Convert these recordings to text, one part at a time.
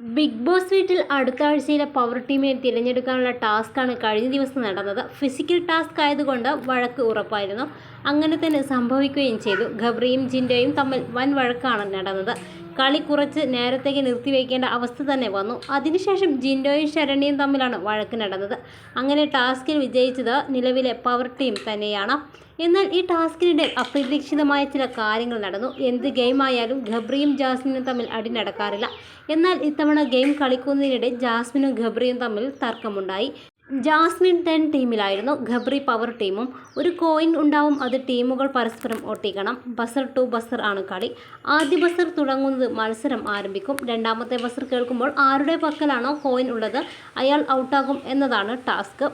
Big boss വീട്ടിൽ അടുത്ത ആഴ്ചയിലെ പവർ ടീമിനെ തിരഞ്ഞെടുക്കാനുള്ള ടാസ്ക്കാണ് കഴിഞ്ഞ ദിവസം നടന്നത്. ഫിസിക്കൽ ടാസ്ക് ആയതുകൊണ്ട് വഴക്ക് ഉറപ്പായിരുന്നു. അങ്ങനെ തന്നെ സംഭവിക്കുകയും ചെയ്തു. ഖബ്രിയും ജിൻഡോയും തമ്മിൽ വൻ വഴക്കാണ് നടന്നത്. കളി കുറച്ച് നേരത്തേക്ക് നിർത്തിവെക്കേണ്ട അവസ്ഥ തന്നെ വന്നു. അതിനുശേഷം ജിൻഡോയും ശരണ്യയും തമ്മിലാണ് വഴക്ക് നടന്നത്. അങ്ങനെ ടാസ്കിൽ വിജയിച്ചത് നിലവിലെ പവർ ടീം തന്നെയാണ്. എന്നാൽ ഈ ടാസ്കിനിടെ അപ്രതീക്ഷിതമായ ചില കാര്യങ്ങൾ നടന്നു. എന്ത് ഗെയിം ആയാലും ഗബ്രിയും ജാസ്മിനും തമ്മിൽ അടി നടക്കാറില്ല. എന്നാൽ ഇത്തവണ ഗെയിം കളിക്കുന്നതിനിടെ ജാസ്മിനും ഗബ്രിയും തമ്മിൽ തർക്കമുണ്ടായി. ജാസ്മിൻ ടെൻ ടീമിലായിരുന്നു ഖബ്രി പവർ ടീമും. ഒരു കോയിൻ ഉണ്ടാവും അത് ടീമുകൾ പരസ്പരം ഒട്ടിക്കണം. ബസർ ടു ബസർ ആണ് കളി. ആദ്യ ബസർ തുടങ്ങുന്നത് മത്സരം ആരംഭിക്കും. രണ്ടാമത്തെ ബസർ കേൾക്കുമ്പോൾ ആരുടെ പക്കലാണോ കോയിൻ ഉള്ളത് അയാൾ ഔട്ടാകും എന്നതാണ് ടാസ്ക്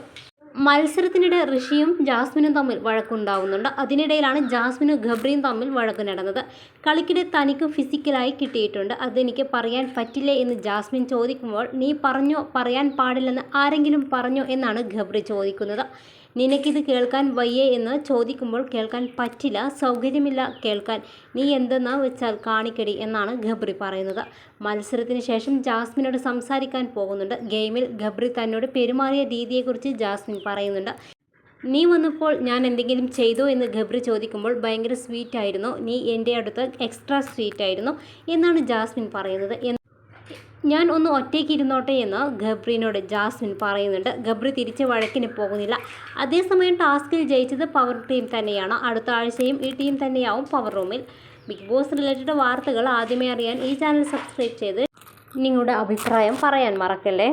മത്സരത്തിനിടെ ഋഷിയും ജാസ്മിനും തമ്മിൽ വഴക്കുണ്ടാവുന്നുണ്ട്. അതിനിടയിലാണ് ജാസ്മിനും ഗബ്രിയും തമ്മിൽ വഴക്ക് നടന്നത്. കളിക്കിടെ തനിക്ക് ഫിസിക്കലായി കിട്ടിയിട്ടുണ്ട്. അതെനിക്ക് പറയാൻ പറ്റില്ലേ എന്ന് ജാസ്മിൻ ചോദിക്കുമ്പോൾ നീ പറഞ്ഞോ പറയാൻ പാടില്ലെന്ന് ആരെങ്കിലും പറഞ്ഞോ എന്നാണ് ഗബ്രി ചോദിക്കുന്നത്. നിനക്കിത് കേൾക്കാൻ വയ്യേ എന്ന് ചോദിക്കുമ്പോൾ കേൾക്കാൻ പറ്റില്ല സൗകര്യമില്ല കേൾക്കാൻ നീ എന്തെന്നാ വെച്ചാൽ കാണിക്കടി എന്നാണ് ഗബ്രി പറയുന്നത്. മത്സരത്തിന് ശേഷം ജാസ്മിനോട് സംസാരിക്കാൻ പോകുന്നുണ്ട്. ഗെയിമിൽ ഗബ്രി തന്നോട് പെരുമാറിയ രീതിയെക്കുറിച്ച് ജാസ്മിൻ പറയുന്നുണ്ട്. നീ വന്നപ്പോൾ ഞാൻ എന്തെങ്കിലും ചെയ്തു എന്ന് ഗബ്രി ചോദിക്കുമ്പോൾ ഭയങ്കര സ്വീറ്റ് ആയിരുന്നു നീ എന്റെ അടുത്ത് എക്സ്ട്രാ സ്വീറ്റ് ആയിരുന്നു എന്നാണ് ജാസ്മിൻ പറയുന്നത്. ഞാൻ ഒന്ന് ഒറ്റയ്ക്ക് ഇരുന്നോട്ടെ എന്ന് ഗബ്രിനോട് ജാസ്മിൻ പറയുന്നുണ്ട്. ഗബ്രി തിരിച്ച് വഴക്കിന് പോകുന്നില്ല. അതേസമയം ടാസ്കിൽ ജയിച്ചത് പവർ ടീം തന്നെയാണ്. അടുത്ത ആഴ്ചയും ഈ ടീം തന്നെയാവും പവർ റൂമിൽ ബിഗ് ബോസ് റിലേറ്റഡ് വാർത്തകൾ ആദ്യമേ അറിയാൻ ഈ ചാനൽ സബ്സ്ക്രൈബ് ചെയ്ത് നിങ്ങളുടെ അഭിപ്രായം പറയാൻ മറക്കല്ലേ?